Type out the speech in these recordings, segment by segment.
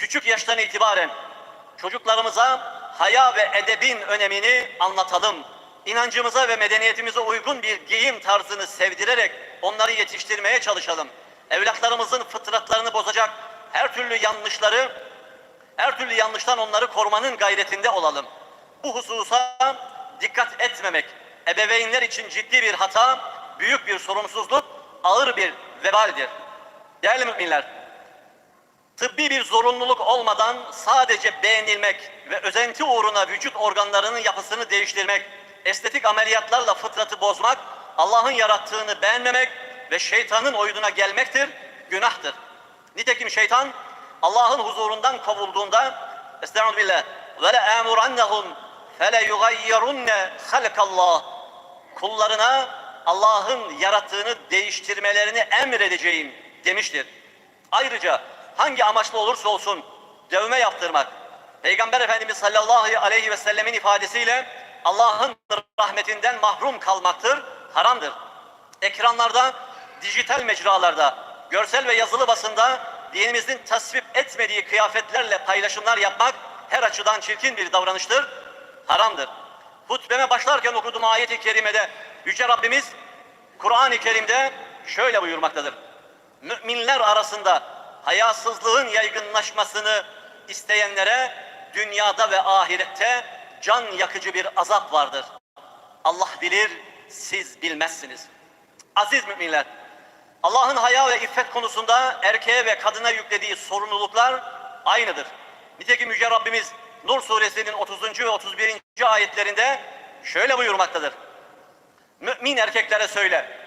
küçük yaştan itibaren çocuklarımıza haya ve edebin önemini anlatalım. İnancımıza ve medeniyetimize uygun bir giyim tarzını sevdirerek onları yetiştirmeye çalışalım. Evlatlarımızın fıtratlarını bozacak her türlü yanlışları, her türlü yanlıştan onları korumanın gayretinde olalım. Bu hususa dikkat etmemek ebeveynler için ciddi bir hata, büyük bir sorumsuzluk, ağır bir vebaldir. Değerli müminler, tıbbi bir zorunluluk olmadan sadece beğenilmek ve özenti uğruna vücut organlarının yapısını değiştirmek, estetik ameliyatlarla fıtratı bozmak, Allah'ın yarattığını beğenmemek ve şeytanın oyununa gelmektir, günahtır. Nitekim şeytan Allah'ın huzurundan kovulduğunda Estaizu billah ve le emurannahum fele yugayyirunne halkallah kullarına Allah'ın yarattığını değiştirmelerini emredeceğim demiştir. Ayrıca hangi amaçla olursa olsun dövme yaptırmak, Peygamber Efendimiz sallallahu aleyhi ve sellemin ifadesiyle Allah'ın rahmetinden mahrum kalmaktır, haramdır. Ekranlarda, dijital mecralarda, görsel ve yazılı basında dinimizin tasvip etmediği kıyafetlerle paylaşımlar yapmak her açıdan çirkin bir davranıştır, haramdır. Hutbeme başlarken okuduğum ayet-i kerimede Yüce Rabbimiz Kur'an-ı Kerim'de şöyle buyurmaktadır. Müminler arasında hayasızlığın yaygınlaşmasını isteyenlere dünyada ve ahirette can yakıcı bir azap vardır. Allah bilir, siz bilmezsiniz. Aziz müminler, Allah'ın haya ve iffet konusunda erkeğe ve kadına yüklediği sorumluluklar aynıdır. Nitekim Yüce Rabbimiz Nur suresinin 30. ve 31. ayetlerinde şöyle buyurmaktadır. Mümin erkeklere söyle,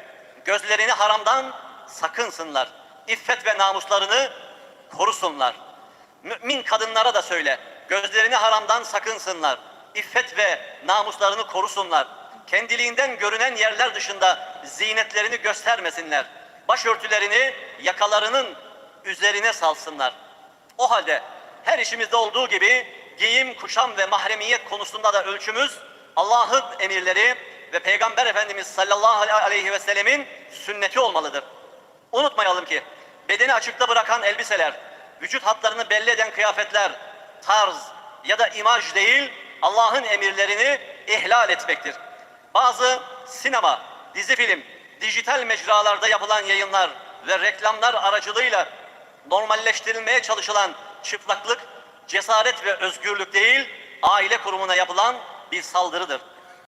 gözlerini haramdan sakınsınlar. İffet ve namuslarını korusunlar. Mümin kadınlara da söyle, gözlerini haramdan sakınsınlar. İffet ve namuslarını korusunlar. Kendiliğinden görünen yerler dışında zinetlerini göstermesinler. Başörtülerini yakalarının üzerine salsınlar. O halde her işimizde olduğu gibi giyim, kuşam ve mahremiyet konusunda da ölçümüz Allah'ın emirleri ve Peygamber Efendimiz sallallahu aleyhi ve sellemin sünneti olmalıdır. Unutmayalım ki bedeni açıkta bırakan elbiseler, vücut hatlarını belli eden kıyafetler, tarz ya da imaj değil Allah'ın emirlerini ihlal etmektir. Bazı sinema, dizi film, dijital mecralarda yapılan yayınlar ve reklamlar aracılığıyla normalleştirilmeye çalışılan çıplaklık, cesaret ve özgürlük değil, aile kurumuna yapılan bir saldırıdır.